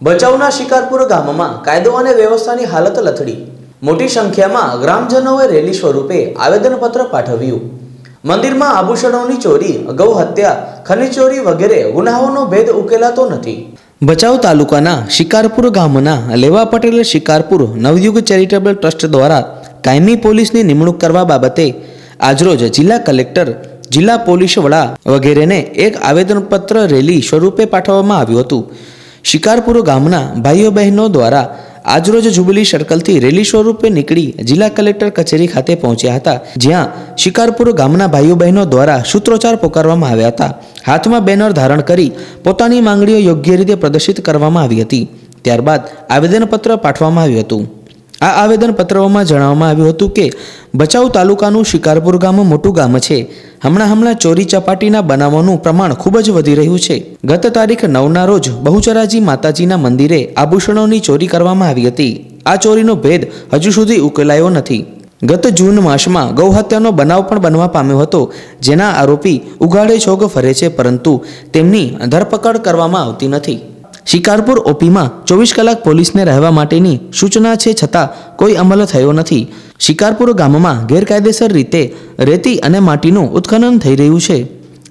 ભચાઉના શિકારપુર ગામમાં કાયદો અને વ્યવસ્થાની હાલત લથડી. મોટી સંખ્યામાં ગ્રામજનોએ રેલી સ્વરૂપે આવેદનપત્ર પાઠવ્યું. મંદિરમાં આભૂષણોની ચોરી ગૌ હત્યા, ખનીજ ચોરી વગેરે ગુનાઓનો ભેદ ઉકેલાતો નથી. ભચાઉ તાલુકાના શિકારપુર ગામના લેવા પટેલ શિકારપુર નવયુગ ચેરિટેબલ ટ્રસ્ટ દ્વારા કાયમી પોલીસની નિમણૂક કરવા બાબતે આજરોજ જિલ્લા કલેક્ટર, જિલ્લા પોલીસ વડા વગેરેને એક આવેદનપત્ર રેલી સ્વરૂપે પાઠવવામાં આવ્યું હતું. શિકારપુર ગામના ભાઈઓ બહેનો દ્વારા આજરોજ જુબલી સર્કલથી રેલી સ્વરૂપે નીકળી જિલ્લા કલેક્ટર કચેરી ખાતે પહોંચ્યા હતા, જ્યાં શિકારપુર ગામના ભાઈઓ બહેનો દ્વારા સૂત્રોચ્ચાર પોકારવામાં આવ્યા હતા. હાથમાં બેનર ધારણ કરી પોતાની માંગણીઓ યોગ્ય રીતે પ્રદર્શિત કરવામાં આવી હતી. ત્યારબાદ આવેદનપત્ર પાઠવવામાં આવ્યું હતું. આ આવેદનપત્રોમાં જણાવવામાં આવ્યું હતું કે, ભચાઉ તાલુકાનું શિકારપુર ગામ મોટું ગામ છે. હમણાં હમણાં ચોરી ચપાટીના બનાવોનું પ્રમાણ ખૂબ જ વધી રહ્યું છે. ગત તારીખ નવના રોજ બહુચરાજી માતાજીના મંદિરે આભૂષણોની ચોરી કરવામાં આવી હતી. આ ચોરીનો ભેદ હજુ સુધી ઉકેલાયો નથી. ગત જૂન માસમાં ગૌહત્યાનો બનાવ પણ બનવા પામ્યો હતો, જેના આરોપી ઉઘાડે છોગ ફરે છે, પરંતુ તેમની ધરપકડ કરવામાં આવતી નથી. શિકારપુર ઓપીમાં ચોવીસ કલાક પોલીસને રહેવા માટેની સૂચના છે છતાં કોઈ અમલ થયો નથી. શિકારપુર ગામમાં ગેરકાયદેસર રીતે રેતી અને માટીનું ઉત્ખનન થઈ રહ્યું છે.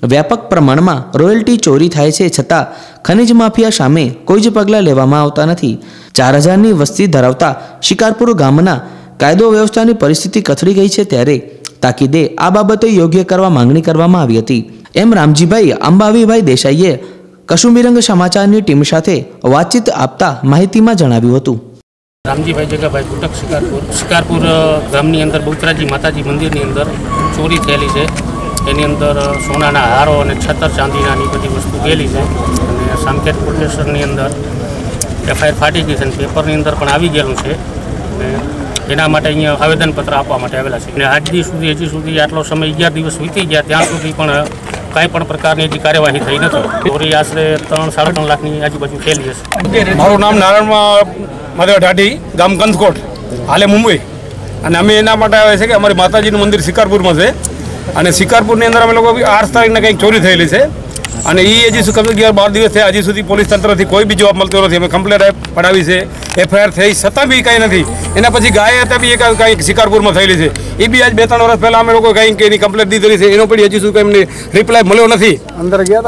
વ્યાપક પ્રમાણમાં રોયલ્ટી ચોરી થાય છે છતાં ખનિજ માફિયા સામે કોઈ જ પગલાં લેવામાં આવતા નથી. ચાર હજારની વસ્તી ધરાવતા શિકારપુર ગામના કાયદો વ્યવસ્થાની પરિસ્થિતિ કથળી ગઈ છે ત્યારે તાકીદે આ બાબતે યોગ્ય કરવા માંગણી કરવામાં આવી હતી. એમ રામજીભાઈ અંબાવીભાઈ દેસાઈએ કશુંબીરંગ સમાચારની ટીમ સાથે વાતચીત આપતા માહિતીમાં જણાવ્યું હતું. રામજીભાઈ જગાભાઈ કુટક, શિકારપુર. શિકારપુર ગામની અંદર બહુચરાજી માતાજી મંદિરની અંદર ચોરી થયેલી છે. એની અંદર સોનાના હારો અને છતર ચાંદીનાની બધી વસ્તુ ગયેલી છે. અને સામકેત સ્ટેશનની અંદર એફઆઈઆર ફાટી ગઈ છે અને પેપરની અંદર પણ આવી ગયેલું છે. અને એના માટે અહીંયા આવેદનપત્ર આપવા માટે આવેલા છે. અને આજ દી સુધી, હજી સુધી આટલો સમય અગિયાર દિવસ વીતી ગયા. ત્યાં સુધી પણ કાંઈ પણ પ્રકારની હજી કાર્યવાહી થઈ નથી. ચોરી આશરે ત્રણ, સાડા ત્રણ લાખની આજુબાજુ થયેલી હશે. મારું નામ નારાયણમાં માધવ ઢાઢી, ગામ કંથકોટ હાલે મુંબઈ. અને અમે એના માટે આવે છે કે અમારી માતાજીનું મંદિર શિકારપુરમાં છે. અને શિકારપુરની અંદર અમે લોકો આઠ તારીખને કંઈક ચોરી થયેલી છે. અને એ હજી શું કમ અગિયાર બાર દિવસ થયા હજી સુધી પોલીસ તંત્રથી કોઈ બી જવાબ મળતો નથી. અમે કમ્પ્લેટ પડાવી છે. એફઆઈઆર થઈ છતાં બી કાંઈ નથી. એના પછી ગાય હતા બી એક કાંઈક શિકારપુરમાં થયેલી છે. એ બી આજ બે ત્રણ વર્ષ પહેલાં અમે લોકો કંઈક એની કમ્પ્લેટ દીધેલી છે. એનો પણ હજી સુધી એમને રિપ્લાય મળ્યો નથી.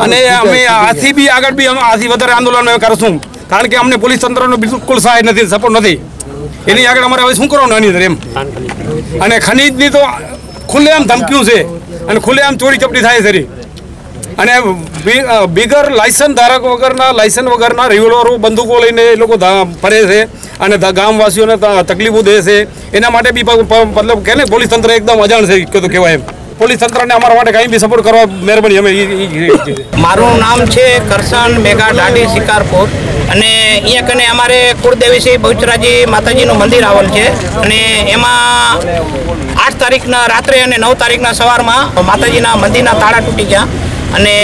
અને અમે આથી બી આગળ બી અમે આથી વધારે આંદોલન અમે કરશું. કારણ કે અમને પોલીસ તંત્રનો બિલકુલ સહાય નથી સપોર્ટ નથી. એની આગળ અમારે હવે શું કરવાનું આની અંદર એમ? અને ખનીજની તો ખુલ્લેઆમ ધમક્યું છે. અને ખુલ્લેઆમ ચોરી ચપટી થાય છે. અને બિગર લાયસન્સ ધારક વગરના લાયસન્સ વગરના રિવોલ્વરો બંદૂકો લઈને એ લોકો ફરે છે અને ગામવાસીઓને તકલીફો દે છે. એના માટે બી મતલબ કે ને પોલીસ તંત્ર એકદમ અજાણ છે તો કહેવાય એમ. પોલીસ તંત્રને અમારા માટે કંઈ બી સપોર્ટ કરવા મહેરબાની. અમે મારું નામ છે કરશન મેઘા ઢાઢી, શિકારપુર. અને અહીંયા કને અમારે કુળદેવી શ્રી બહુચરાજી માતાજીનું મંદિર આવેલ છે. અને એમાં આઠ તારીખના રાત્રે અને નવ તારીખના સવારમાં માતાજીના મંદિરના તાળા તૂટી ગયા. અને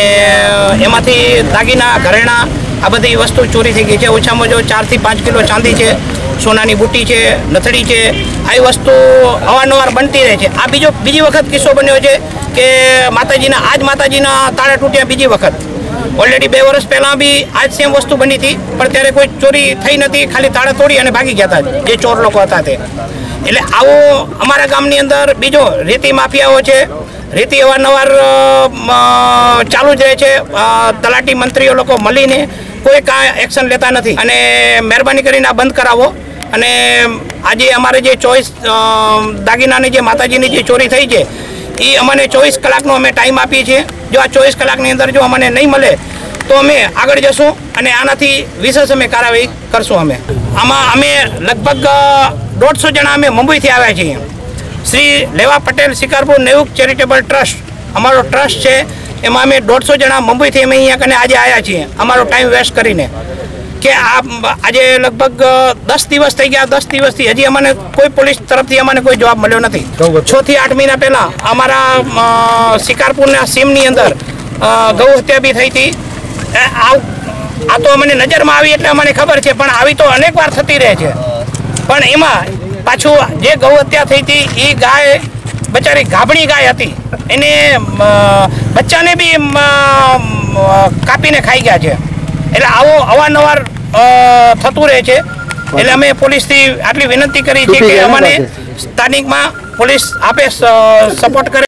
એમાંથી દાગીના, ઘરેણા, આ બધી વસ્તુ ચોરી થઈ ગઈ છે. ઓછામાં ઓછો ચારથી પાંચ કિલો ચાંદી છે, સોનાની બુટ્ટી છે, નથડી છે. આવી વસ્તુ અવારનવાર બનતી રહે છે. આ બીજો, બીજી વખત કિસ્સો બન્યો છે કે માતાજીના, આજ માતાજીના તાળા તૂટ્યા બીજી વખત. ઓલરેડી બે વર્ષ પહેલાં બી આજ સેમ વસ્તુ બની હતી, પણ ત્યારે કોઈ ચોરી થઈ નથી, ખાલી તાળા તોડી અને ભાગી ગયા હતા. જે ચોર લોકો હતા તે. એટલે આવો અમારા ગામની અંદર બીજો રેતી માફિયાઓ છે. રેતી અવારનવાર ચાલુ જ રહે છે. તલાટી મંત્રીઓ લોકો મળીને કોઈ કાંઈ એક્શન લેતા નથી. અને મહેરબાની કરીને આ બંધ કરાવો. અને આજે અમારે જે ચોઈસ દાગીનાની જે માતાજીની જે ચોરી થઈ છે એ અમને ચોવીસ કલાકનો અમે ટાઈમ આપીએ છીએ. જો આ ચોવીસ કલાકની અંદર જો અમને નહીં મળે, તો અમે આગળ જશું અને આનાથી વિશેષ અમે કાર્યવાહી કરશું અમે. આમાં અમે લગભગ દોઢસો જણા અમે મુંબઈથી આવ્યા છીએ. શ્રી લેવા પટેલ શિકારપુર નેવુક ચેરિટેબલ ટ્રસ્ટ અમારો ટ્રસ્ટ છે. એમાં અમે દોઢસો જણા મુંબઈથી અમે અહીંયા કને આજે આવ્યા છીએ. અમારો ટાઈમ વેસ્ટ કરીને. કે આ આજે લગભગ દસ દિવસ થઈ ગયા. દસ દિવસથી હજી અમને કોઈ પોલીસ તરફથી અમને કોઈ જવાબ મળ્યો નથી. છ થી આઠ મહિના પહેલાં અમારા શિકારપુરના સીમની અંદર ગૌ હત્યા બી થઈ હતી. આ તો અમને નજરમાં આવી એટલે અમને ખબર છે પણ આવી તો અનેક વાર થતી રહે છે. પણ એમાં પાછું જે ગૌ હત્યા થઈ હતી એ ગાય બચારી ગાભણી ગાય હતી. એને બચ્ચાને બી કાપીને ખાઈ ગયા છે. એટલે આવો અવારનવાર થતું રહે છે. એટલે અમે પોલીસથી આટલી વિનંતી કરી છે કે અમને સ્થાનિકમાં પોલીસ આપે સપોર્ટ કરે.